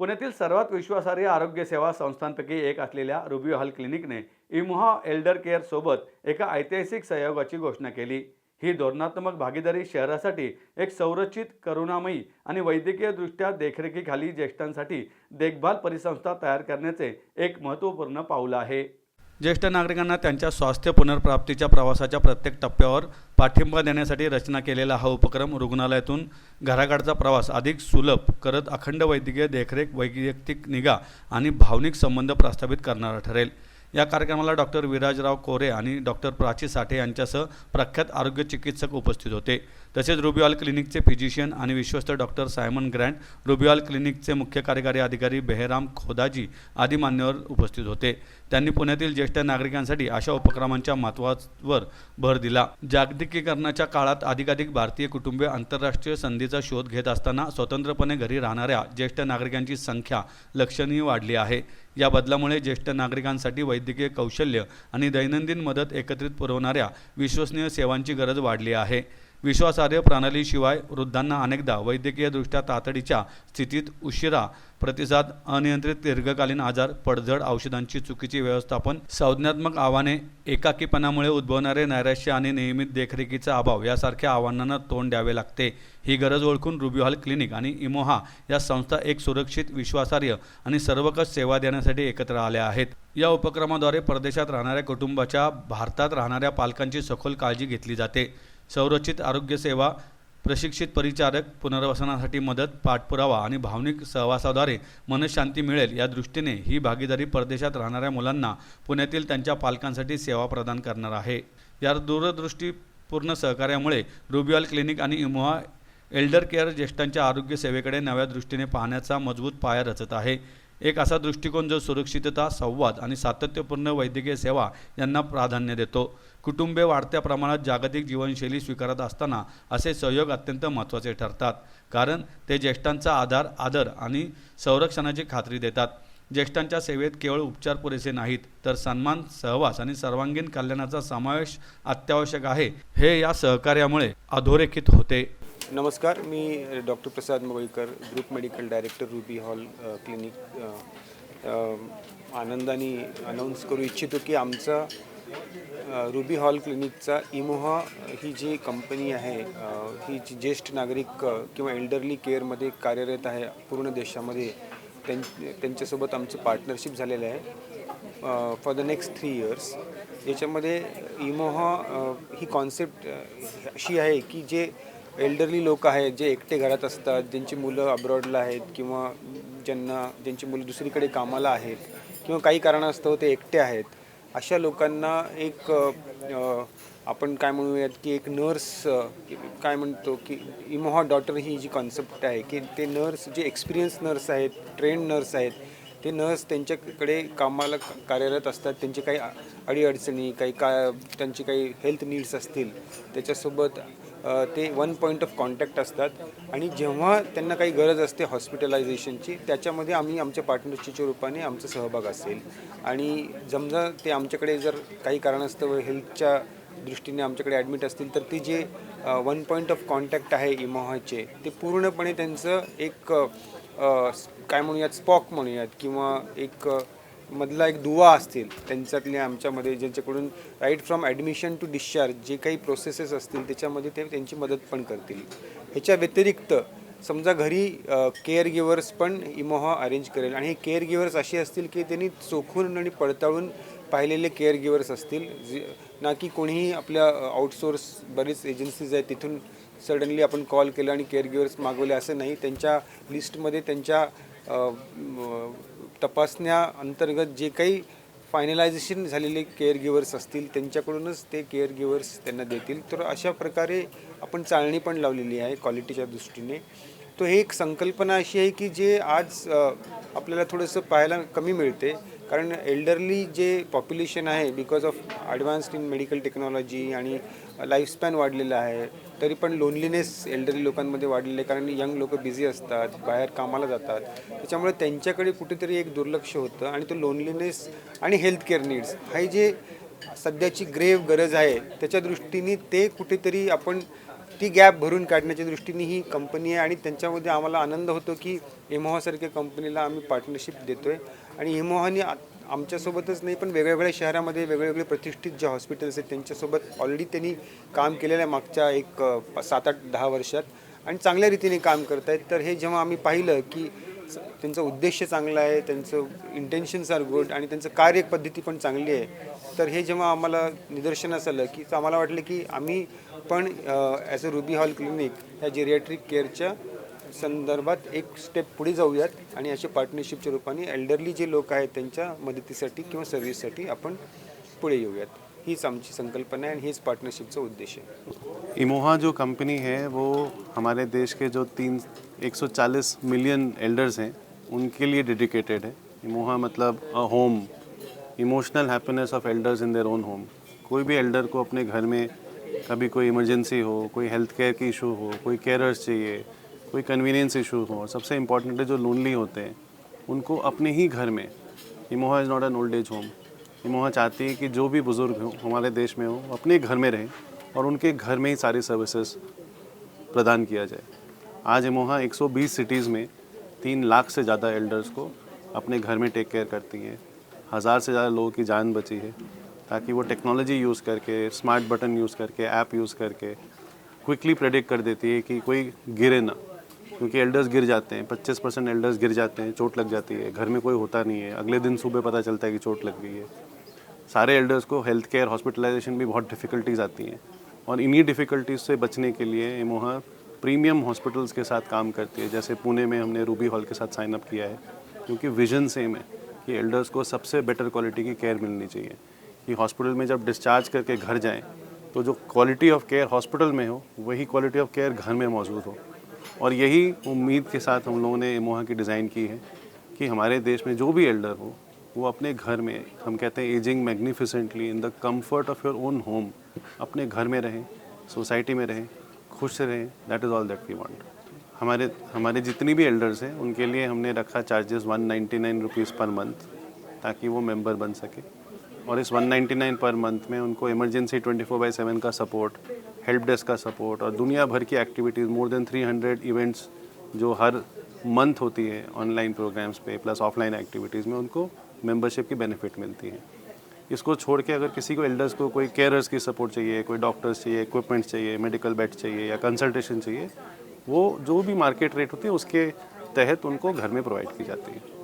पुण्यातील सर्वात विश्वासार्ह आरोग्य सेवा संस्थांपैकी एक असलेल्या रुबिओ हॉल क्लिनिकने इमोहा एल्डर केअर सोबत एका ऐतिहासिक सहयोगाची घोषणा केली. ही धोरणात्मक भागीदारी शहरासाठी एक संरचित करुणामयी आणि वैद्यकीयदृष्ट्या देखरेखीखाली ज्येष्ठांसाठी देखभाल परिसंस्था तयार करण्याचे एक महत्त्वपूर्ण पाऊल आहे. ज्येष्ठ नागरिकांना त्यांच्या स्वास्थ्य पुनर्प्राप्तीच्या प्रवासाच्या प्रत्येक टप्प्यावर पाठिंबा देण्यासाठी रचना केलेला हा उपक्रम रुग्णालयातून घराकडचा प्रवास अधिक सुलभ करत अखंड वैद्यकीय देखरेख वैयक्तिक निगा आणि भावनिक संबंध प्रस्थापित करणारा ठरेल. या कार्यक्रमाला डॉक्टर विराजराव कोरे आणि डॉक्टर प्राची साठे यांच्यासह प्रख्यात आरोग्य चिकित्सक उपस्थित होते. तसेच रुबिऑल क्लिनिकचे फिजिशियन आणि विश्वस्त डॉक्टर सायमन ग्रँट रुबिऑल क्लिनिकचे मुख्य कार्यकारी अधिकारी बेहराम खोदाजी आदी मान्यवर उपस्थित होते. त्यांनी पुण्यातील ज्येष्ठ नागरिकांसाठी अशा उपक्रमांच्या महत्त्वावर भर दिला. जागतिकीकरणाच्या काळात अधिकाधिक भारतीय कुटुंबे आंतरराष्ट्रीय संधीचा शोध घेत असताना स्वतंत्रपणे घरी राहणाऱ्या ज्येष्ठ नागरिकांची संख्या लक्षणीय वाढली आहे. या बदलामुळे ज्येष्ठ नागरिकांसाठी वैद्यकीय कौशल्य आणि दैनंदिन मदत एकत्रित पुरवणाऱ्या विश्वसनीय सेवांची गरज वाढली आहे. विश्वासार्ह प्रणालीशिवाय वृद्धांना अनेकदा वैद्यकीयदृष्ट्या तातडीच्या स्थितीत उशिरा प्रतिसाद अनियंत्रित दीर्घकालीन आजार पडझड औषधांची चुकीचे व्यवस्थापन संज्ञात्मक आव्हाने एकाकीपणामुळे उद्भवणारे नैराश्य आणि नियमित देखरेखीचा अभाव यासारख्या आव्हानांना तोंड द्यावे लागते. ही गरज ओळखून रुबी हॉल क्लिनिक आणि इमोहा या संस्था एक सुरक्षित विश्वासार्ह आणि सर्वकष सेवा देण्यासाठी एकत्र आल्या आहेत. या उपक्रमाद्वारे परदेशात राहणाऱ्या कुटुंबाच्या भारतात राहणाऱ्या पालकांची सखोल काळजी घेतली जाते. संरक्षित आरोग्यसेवा प्रशिक्षित परिचारक पुनर्वसनासाठी मदत पाठपुरावा आणि भावनिक सहवासाद्वारे मनशांती मिळेल या दृष्टीने ही भागीदारी परदेशात राहणाऱ्या मुलांना पुण्यातील त्यांच्या पालकांसाठी सेवा प्रदान करणार आहे. या दूरदृष्टीपूर्ण सहकार्यामुळे रुबिऑल क्लिनिक आणि इमोहा एल्डर केअर ज्येष्ठांच्या आरोग्य सेवेकडे नव्या दृष्टीने पाहण्याचा मजबूत पाया रचत आहे. एक असा दृष्टिकोन जो सुरक्षितता संवाद आणि सातत्यपूर्ण वैद्यकीय सेवा यांना प्राधान्य देतो. कुटुंबे वाढत्या प्रमाणात जागतिक जीवनशैली स्वीकारत असताना असे सहयोग अत्यंत महत्त्वाचे ठरतात. कारण ते ज्येष्ठांचा आधार आदर आणि संरक्षणाची खात्री देतात. ज्येष्ठांच्या सेवेत केवळ उपचार पुरेसे नाहीत तर सन्मान सहवास आणि सर्वांगीण कल्याणाचा समावेश अत्यावश्यक आहे. हे या सहकार्यामुळे अधोरेखित होते. नमस्कार मी doctor Prasad Mogaikar group medical director Ruby Hall clinic आनंदाने अनाऊन्स करू इच्छितो की आमचा रुबी हॉल क्लिनिकचा इमोहा ही जी कंपनी आहे ही जी ज्येष्ठ नागरिक किंवा एल्डरली केअरमध्ये कार्यरत आहे पूर्ण देशामध्ये त्यां त्यांच्यासोबत आमचं पार्टनरशिप झालेलं आहे for the next three years याच्यामध्ये इमोहा ही कॉन्सेप्ट अशी आहे की जे एल्डरली लोक आहेत जे एकटे घरात असतात ज्यांची मुलं अब्रॉडला आहेत किंवा ज्यांना ज्यांची मुलं दुसरीकडे कामाला आहेत किंवा काही कारणास्तव ते एकटे आहेत अशा लोकांना एक आपण काय म्हणूयात की एक नर्स काय म्हणतो की इमोहा डॉटर ही जी कॉन्सेप्ट आहे की ते नर्स जे एक्सपिरियन्स नर्स आहेत ट्रेंड नर्स आहेत ते नर्स त्यांच्याकडे कामाला कार्यरत असतात त्यांचे काही अडीअडचणी काही का त्यांची काही हेल्थ नीड्स असतील त्याच्यासोबत ते वन पॉईंट ऑफ कॉन्टॅक्ट असतात. आणि जेव्हा त्यांना काही गरज असते हॉस्पिटलायझेशनची त्याच्यामध्ये आम्ही आमच्या पार्टनरशिपच्या रूपाने आमचा सहभाग असेल. आणि समजा ते आमच्याकडे जर काही कारणास्तव हेल्थच्या दृष्टीने आमच्याकडे ॲडमिट असतील तर ते जे वन पॉईंट ऑफ कॉन्टॅक्ट आहे इमोहाचे ते पूर्णपणे त्यांचं एक काय म्हणूयात स्पॉक म्हणूयात किंवा एक मधला एक दुवा असतील त्यांच्यातले आमच्यामध्ये ज्यांच्याकडून right from admission to discharge जे काही प्रोसेसेस असतील त्याच्यामध्ये ते त्यांची मदत पण करतील. ह्याच्या व्यतिरिक्त समजा घरी केअर गिवर्स पण इमोहा अरेंज करेल. आणि हे केअर गिवर्स असे असतील की त्यांनी चोखून आणि पडताळून पाहिलेले केअर गिवर्स असतील. जे ना की कोणीही आपल्या आउटसोर्स बरेच एजन्सीज आहेत तिथून सडनली आपण कॉल केला आणि केअर गिवर्स मागवले असं नाही. त्यांच्या लिस्टमध्ये त्यांच्या तपासण्या अंतर्गत जे काही फायनलायझेशन झालेले केअर गिवर्स असतील त्यांच्याकडूनच ते केअर गिवर्स त्यांना देतील. तर अशा प्रकारे आपण चाळणी पण लावलेली आहे क्वालिटीच्या दृष्टीने. तो हे एक संकल्पना अशी आहे की जे आज आपल्याला थोडंसं पाहायला कमी मिळते. कारण एल्डरली जे पॉप्युलेशन आहे because of advanced in medical technology आणि लाईफस्पॅन वाढलेलं आहे तरी पण लोनलीनेस एल्डरली लोकांमध्ये वाढलेलं आहे. कारण यंग लोक बिझी असतात बाहेर कामाला जातात. त्याच्यामुळे त्यांच्याकडे कुठेतरी एक दुर्लक्ष होतं आणि तो लोनलीनेस आणि हेल्थ केअर नीड्स हे जे सध्याची ग्रेव गरज आहे त्याच्या दृष्टीने ते कुठेतरी आपण ती गॅप भरून काढण्याच्या दृष्टीने ही कंपनी आहे. आणि त्यांच्यामध्ये आम्हाला आनंद होतो की एमोहासारख्या कंपनीला आम्ही पार्टनरशिप देतो आहे आणि हेमोहानी आ- आमच्यासोबतच नाही पण वेगवेगळ्या शहरामध्ये वेगवेगळे प्रतिष्ठित जे हॉस्पिटल्स आहेत त्यांच्यासोबत ऑलरेडी त्यांनी काम केलेलं आहे मागच्या एक सात आठ दहा वर्षात. आणि चांगल्या रीतीने काम करत आहेत तर हे जेव्हा आम्ही पाहिलं की त्यांचा उद्देश चांगला आहे त्यांचं इंटेन्शन्स आर गुड आणि त्यांचं कार्यपद्धती पण चांगली आहे तर हे जेव्हा आम्हाला निदर्शनास आलं की आम्हाला वाटलं की आम्ही पण as a Ruby Hall clinic ह्या जेरियाट्रिक केअरच्या संदर्भात एक स्टेप पुढे जाऊयात आणि अशा पार्टनरशिपच्या रूपाने एल्डरली जे लोक आहेत त्यांच्या मदतीसाठी किंवा सर्व्हिससाठी आपण पुढे येऊयात. हीच आमची संकल्पना आहे आणि हीच पार्टनरशिपचा उद्देश आहे. इमोहा जो कंपनी है वो हमारे देश के जो तीन 140 मिलियन एल्डर्स हैं उनके लिए डेडिकेटेड है। इमोहा मतलब a home emotional happiness of elders in their own home कोई भी एल्डर को अपने घर में कभी कोई इमरजेंसी हो कोई हेल्थ केयर की इशू हो कोई केयरर्स चाहिए कोई कन्वीनियंस इशू हो और सबसे इंपॉर्टेंट है जो लोनली होते हैं, उनको अपने ही घर में। Emoha is not an old age home Emoha चाहती है कि जो भी बुज़ुर्ग हो, हमारे देश में हो अपने घर में रहें और उनके घर में ही सारी सर्विसेज़ प्रदान किया जाए। आज इमोहा 120 सिटीज़ में तीन लाख से ज़्यादा एल्डर्स को अपने घर में टेक केयर करती हैं। हज़ार से ज़्यादा लोगों की जान बची है, ताकि वो टेक्नोलॉजी यूज़ करके स्मार्ट बटन यूज़ करके ऐप यूज़ करके क्विकली प्रेडिक्ट कर देती है कि कोई गिरे ना। क्योंकि एल्डर्स गिर जाते हैं 25 परसेंट एल्डर्स गिर जाते हैं, चोट लग जाती है, घर में कोई होता नहीं है, अगले दिन सुबह पता चलता है कि चोट लग गई है। सारे एल्डर्स को हेल्थ केयर हॉस्पिटलाइजेशन भी बहुत डिफ़िकल्टीज आती हैं और इन्हीं डिफ़िकल्टीज से बचने के लिए इमोहा प्रीमियम हॉस्पिटल्स के साथ काम करती है। जैसे पुणे में हमने रूबी हॉल के साथ साइन अप किया है, क्योंकि विजन सेम है कि एल्डर्स को सबसे बेटर क्वालिटी की केयर मिलनी चाहिए। कि हॉस्पिटल में जब डिस्चार्ज करके घर जाएँ तो जो क्वालिटी ऑफ़ केयर हॉस्पिटल में हो, वही क्वालिटी ऑफ़ केयर घर में मौजूद हो। और यही उम्मीद के साथ हम लोगों ने इमोहा की डिज़ाइन की है कि हमारे देश में जो भी एल्डर हो, वो अपने घर में, हम कहते हैं ageing magnificently in the comfort of your own home अपने घर में रहें सोसाइटी में रहें, खुश रहें that is all that we want हमारे हमारे जितनी भी एल्डर्स हैं, उनके लिए हमने रखा charges one ninety nine rupees per month ताकि वो मेंबर बन सके। और इस 199 पर मंथ में उनको इमरजेंसी 24 फोर बाई सेवन का सपोर्ट हेल्प डेस्क का सपोर्ट और दुनिया भर की एक्टिविटीज़ मोर देन 300 इवेंट्स जो हर मंथ होती है ऑनलाइन प्रोग्राम्स पे प्लस ऑफलाइन एक्टिविटीज़ में उनको मेंबरशिप की बेनिफिट मिलती है। इसको छोड़ के अगर किसी को एल्डर्स को कोई केयरर्स की सपोर्ट चाहिए, कोई डॉक्टर्स चाहिए इक्विपमेंट्स चाहिए मेडिकल बेड चाहिए या कंसल्टेशन चाहिए, वो जो भी मार्केट रेट होती है उसके तहत उनको घर में प्रोवाइड की जाती है।